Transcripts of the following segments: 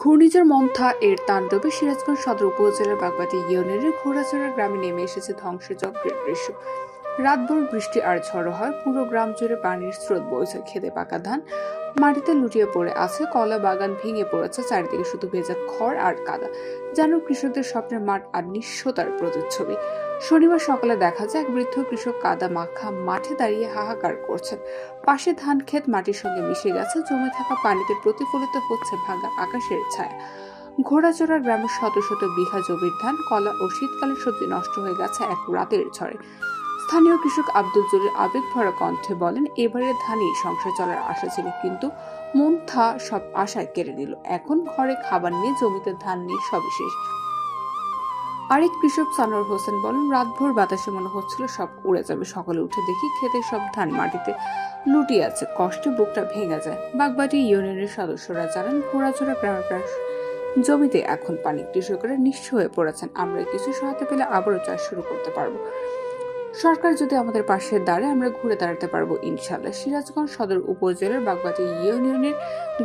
ঘূর্ণিঝড় মন্থা এর তাণ্ডবে সিরাজগঞ্জ সদর উপজেলার বাগবাটি ইউনিয়নের ঘোড়াচড়া গ্রামে নেমে এসেছে ধ্বংসযজ্ঞের দৃশ্য। রাতভর বৃষ্টি আর ঝড়ো হয়, পুরো গ্রাম জুড়ে পানির স্রোত বইছে খেতে পাকা ধান। মাটিতে লুটিয়ে পড়ে আছে, কলা বাগান ভেঙে পড়েছে, চারিদিকে শুধু ভেজা খড় আর কাদা। যেন কৃষকদের স্বপ্নের মাঠ আর নিঃস্বতার প্রতিচ্ছবি। শনিবার সকালে দেখা যায়, এক বৃদ্ধ কৃষক কাদা মাখা মাঠে দাঁড়িয়ে হাহাকার করছেন। পাশে ধান ক্ষেত মাটির সঙ্গে মিশে গেছে, জমে থাকা পানিতে প্রতিফলিত হচ্ছে ভাঙা আকাশের ছায়া। ঘোড়াচড়া গ্রামের শত শত বিঘা জমির ধান, কলা ও শীতকালীন সবজি নষ্ট হয়ে গেছে এক রাতের ঝড়ে। স্থানীয় কৃষক আব্দুল জলিল আবেগ ভরা কণ্ঠে বলেন, এবারে ধানই সংসার চলার আশা ছিল, কিন্তু মন থা সব আশায় কেড়ে নিল। এখন ঘরে খাবার নিয়ে জমিতে ধান নিয়ে সবই শেষ। আরেক কৃষক সানোয়ার হোসেন বলেন, রাতভর বাতাসে মনে হচ্ছিল সব উড়ে যাবে। সকালে উঠে দেখি খেতে সব ধান মাটিতে লুটিয়ে আছে। কষ্টে বুকটা ভেঙে যায়। বাগবাটি ইউনিয়নের সদস্যরা জানান ঘোড়াচড়া গ্রামের প্রায় জমিতে এখন পানি। কৃষকরা নিঃস্ব হয়ে পড়েছেন। আমরা কিছু সহায়তা পেলে আবারও চাষ শুরু করতে পারব। সরকার যদি আমাদের পাশে দাঁড়ায় আমরা ঘুরে দাঁড়াতে পারব ইনশাল্লাহ সিরাজগঞ্জ সদর উপজেলার বাগবাটি ইউনিয়নের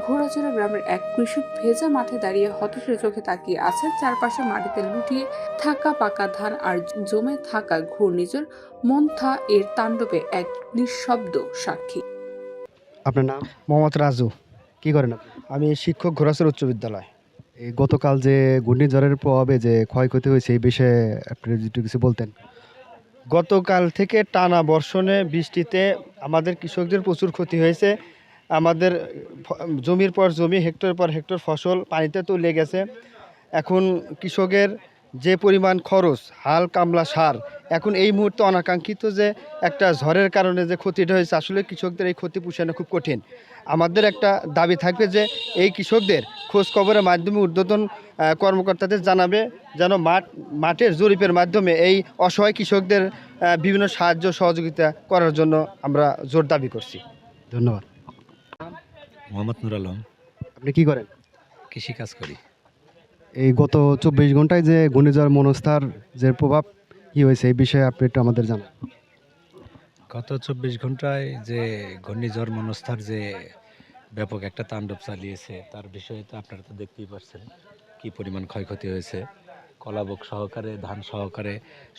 ঘোড়াচড়া গ্রামের এক কৃষক ভেজা মাঠে দাঁড়িয়ে হতাশের চোখে তাকিয়ে আছে চারপাশে মাটিতে লুটিয়ে থাকা পাকা ধান আর জমে থাকা ঘূর্ণিঝড় মন্থা এর তাণ্ডবে এক নিঃশব্দ সাক্ষী। আপনার নাম? মোহাম্মদ রাজু। কি করেন আমি শিক্ষক ঘোরাসর উচ্চ বিদ্যালয়। এই গতকাল যে ঘূর্ণিঝড়ের প্রভাবে যে ক্ষয়ক্ষতি হয়েছে এই বিষয়ে আপনি যদি কিছু বলতেন। গতকাল থেকে টানা বর্ষণে বৃষ্টিতে আমাদের কৃষকদের প্রচুর ক্ষতি হয়েছে। আমাদের জমির পর জমি, হেক্টর পর হেক্টর ফসল পানিতে তলিয়ে গেছে। এখন কৃষকের যে পরিমাণ খরচ হাল কামলা সার এখন এই মুহূর্তে অনাকাঙ্ক্ষিত যে একটা ঝড়ের কারণে যে ক্ষতিটা হয়েছে আসলে কৃষকদের এই ক্ষতি পোষানো খুব কঠিন। আমাদের একটা দাবি থাকবে যে এই কৃষকদের খোঁজ খবরের মাধ্যমে ঊর্ধ্বতন কর্মকর্তাদের জানাবে যেন মাঠ মাঠের জরিপের মাধ্যমে এই অসহায় কৃষকদের বিভিন্ন সাহায্য সহযোগিতা করার জন্য আমরা জোর দাবি করছি। ধন্যবাদ। মোহাম্মদ নুর আলম। আপনি কি করেন? কৃষি কাজ করি। এই গত চব্বিশ ঘন্টায় যে ঘূর্ণিঝড় মনস্থার যে প্রভাব, কি হয়েছে? এই বিষয়ে আপনি একটু আমাদের জানান। গত চব্বিশ ঘন্টায় যে ঘূর্ণিঝড় মনস্থার যে ব্যাপক একটা তাণ্ডব চালিয়েছে, তার বিষয়ে তো আপনারা তো দেখতেই পাচ্ছেন কি পরিমাণ ক্ষয়ক্ষতি হয়েছে। কলাবক সহকারে, ধান সহকারে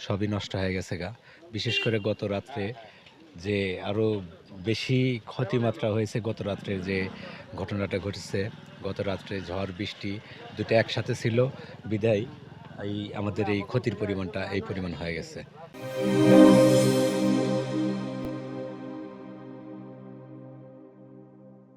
সবই নষ্ট হয়ে গেছে গা। বিশেষ করে গত রাত্রে যে আরও বেশি ক্ষতিমাত্রা হয়েছে গত রাত্রে যে ঘটনাটা ঘটেছে, গত রাত্রে ঝড়, বৃষ্টি দুটো একসাথে ছিল, বিদায়। এই আমাদের এই ক্ষতির পরিমাণটা এই পরিমাণ হয়ে গেছে।